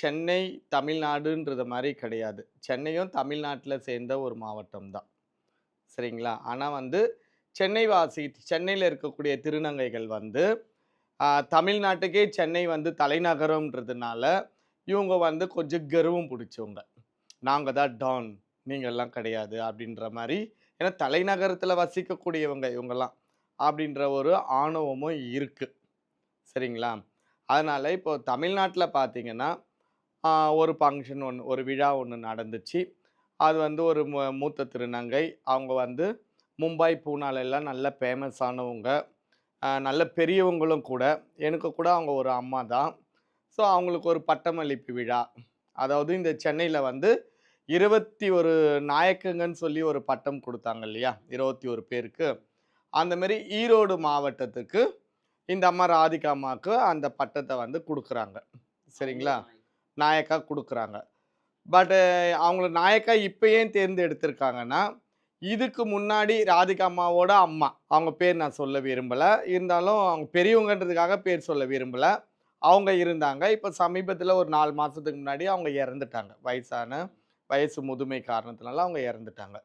சென்னை தமிழ்நாடுன்றது மாதிரி கிடையாது. சென்னையும் தமிழ்நாட்டில் சேர்ந்த ஒரு மாவட்டம் தான். சரிங்களா? ஆனால் வந்து சென்னை வாசி சென்னையில் இருக்கக்கூடிய திருநங்கைகள் வந்து தமிழ்நாட்டுக்கே சென்னை வந்து தலைநகரம்ன்றதுனால இவங்க வந்து கொஞ்சம் கர்வம் பிடிச்சவங்க. நாங்கள் தான் டான் நீங்கள்லாம் கிடையாது அப்படின்ற மாதிரி ஏன்னா தலைநகரத்தில் வசிக்கக்கூடியவங்க இவங்கெல்லாம் அப்படின்ற ஒரு ஆணவமும் இருக்குது சரிங்களா? அதனால் இப்போ தமிழ்நாட்டில் பார்த்தீங்கன்னா ஒரு ஃபங்க்ஷன் ஒன்று ஒரு விழா ஒன்று நடந்துச்சு. அது வந்து ஒரு மூத்த திருநங்கை. அவங்க வந்து மும்பை பூனால எல்லாம் நல்ல ஃபேமஸ் ஆனவங்க. நல்ல பெரியவங்களும் கூட. எனக்கு கூட அவங்க ஒரு அம்மா தான். ஸோ அவங்களுக்கு ஒரு பட்டமளிப்பு விழா. அதாவது இந்த சென்னையில் வந்து இருபத்தி ஒரு நாயக்கங்கன்னு சொல்லி ஒரு பட்டம் கொடுத்தாங்க இல்லையா? இருபத்தி ஒரு பேருக்கு. அந்த மாதிரி ஈரோடு மாவட்டத்துக்கு இந்த அம்மா ராதிகா அம்மாவுக்கு அந்த பட்டத்தை வந்து கொடுக்குறாங்க. சரிங்களா? நாயக்கா கொடுக்குறாங்க. பட்டு அவங்கள நாயக்கா இப்போ ஏன் தேர்ந்தெடுத்திருக்காங்கன்னா இதுக்கு முன்னாடி ராதிகா அம்மாவோட அம்மா. அவங்க பேர் நான் சொல்ல விரும்பலை. இருந்தாலும் அவங்க பெரியவங்கன்றதுக்காக பேர் சொல்ல விரும்பலை. அவங்க இருந்தாங்க. இப்போ சமீபத்தில் ஒரு நாலு மாதத்துக்கு முன்னாடி அவங்க இறந்துட்டாங்க. வயசான வயசு முதுமை காரணத்தினால அவங்க இறந்துட்டாங்க.